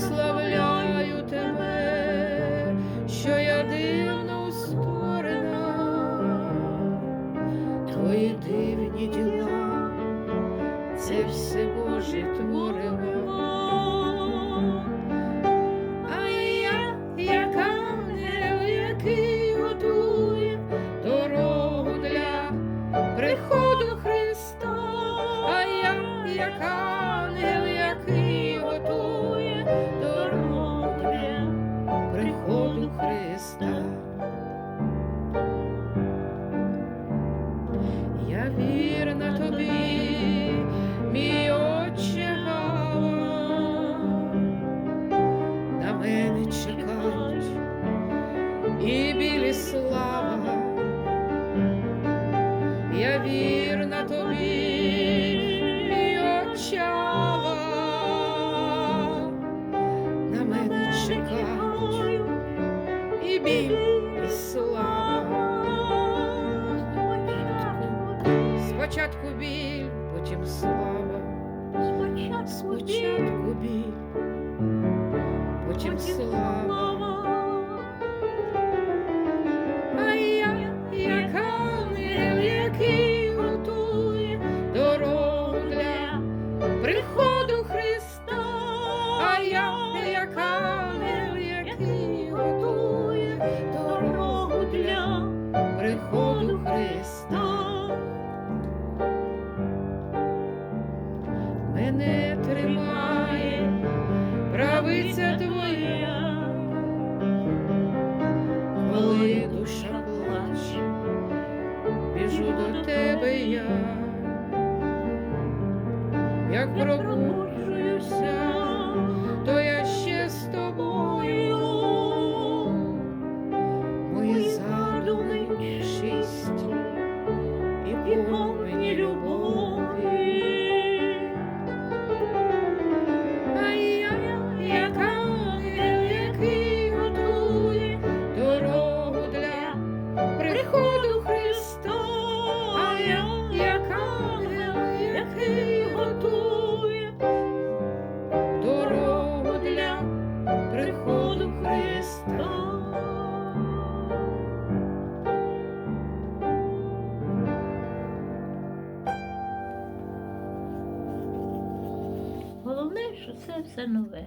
прославляю тебе, що я дивно створена, твої дивні діла, це все Боже творимо. А я, як ангел, готує дорогу для приходу Христа, а я, як Я вірна тобі, мій очава, на мене чекають і біль, і слава. Спочатку біль, потім слава, спочатку біль, потім слава. Приходу Христа. Мене тримає правиця твоя, коли душа плаче, біжу до тебе я, як пробуджуюся, що це все нове.